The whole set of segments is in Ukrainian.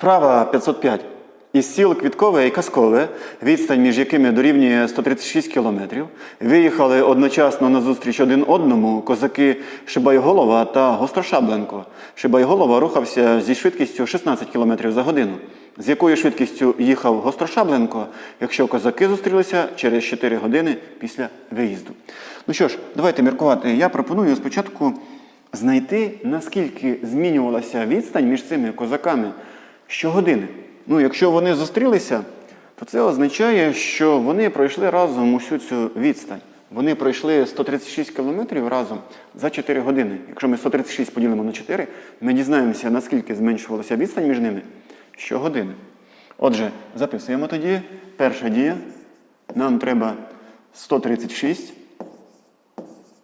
Вправа 505. Із сіл Квіткове і Казкове, відстань між якими дорівнює 136 кілометрів, виїхали одночасно на зустріч один одному козаки Шибайголова та Гострошабленко. Шибайголова рухався зі швидкістю 16 км за годину. З якою швидкістю їхав Гострошабленко, якщо козаки зустрілися через 4 години після виїзду. Ну що ж, давайте міркувати. Я пропоную спочатку знайти, наскільки змінювалася відстань між цими козаками щогодини. Ну, якщо вони зустрілися, то це означає, що вони пройшли разом усю цю відстань. Вони пройшли 136 кілометрів разом за 4 години. Якщо ми 136 поділимо на 4, ми дізнаємося, наскільки зменшувалася відстань між ними щогодини. Отже, записуємо тоді. Перша дія. Нам треба 136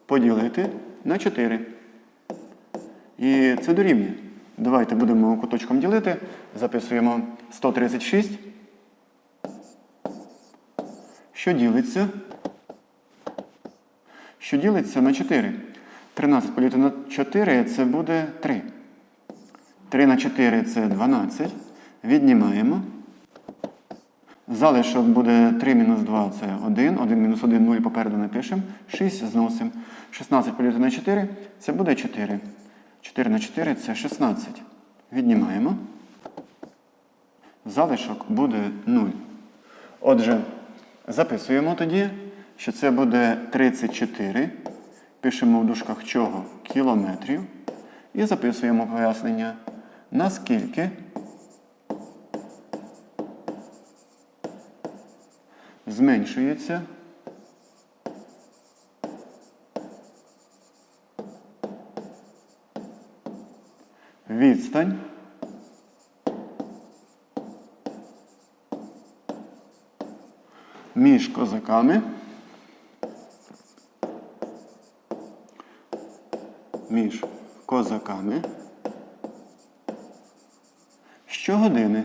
поділити на 4. І це дорівнює. Давайте будемо куточком ділити. Записуємо 136. Що ділиться? Що ділиться на 4. 13 поділити на 4 це буде 3. 3 на 4 це 12. Віднімаємо. Залишок буде 3 мінус 2 це 1. 1 мінус 1 0 попереду напишемо. 6 зносимо. 16 поділити на 4 це буде 4. 4 на 4 це 16. Віднімаємо. Залишок буде 0. Отже, записуємо тоді, що це буде 34. Пишемо в дужках чого? Кілометрів. І записуємо пояснення. Наскільки зменшується відстань між козаками між козаками щогодини.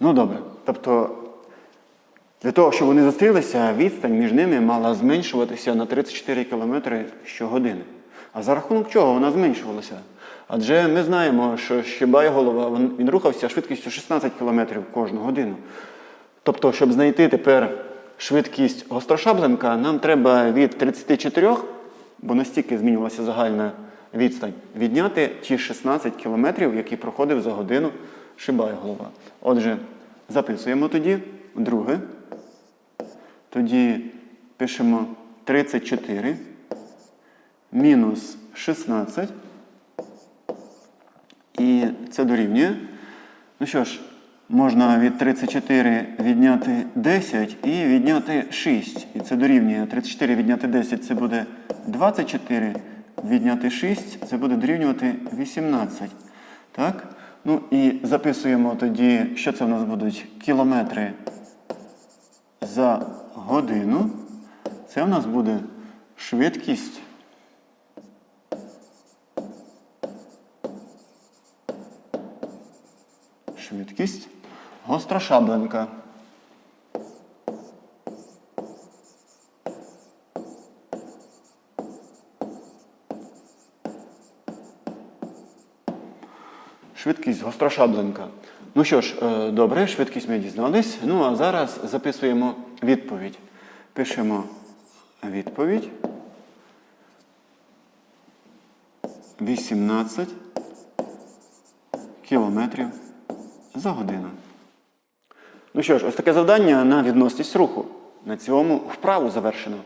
Ну добре. Тобто для того, щоб вони зустрілися, відстань між ними мала зменшуватися на 34 км щогодини. А за рахунок чого вона зменшувалася? Адже ми знаємо, що Щебай-голова він, він рухався швидкістю 16 км кожну годину. Тобто, щоб знайти тепер швидкість Гострошабленка, нам треба від 34, бо настільки змінювалася загальна відстань, відняти ті 16 км, які проходив за годину Шибай-голова. Отже, записуємо тоді друге. Тоді пишемо 34 мінус 16. І це дорівнює. Ну що ж, можна від 34 відняти 10 і відняти 6. І це дорівнює. 34 відняти 10 це буде 24. Відняти 6 це буде дорівнювати 18. Так? Ну і записуємо тоді, що це в нас будуть кілометри за годину. Це в нас буде швидкість. Швидкість Гострошабленка. Швидкість Гострошабленка. Ну що ж, е, добре, швидкість ми дізнались. Ну а зараз записуємо відповідь. Пишемо відповідь. 18 кілометрів за годину. Ну що ж, ось таке завдання на відносність руху. На цьому вправу завершено.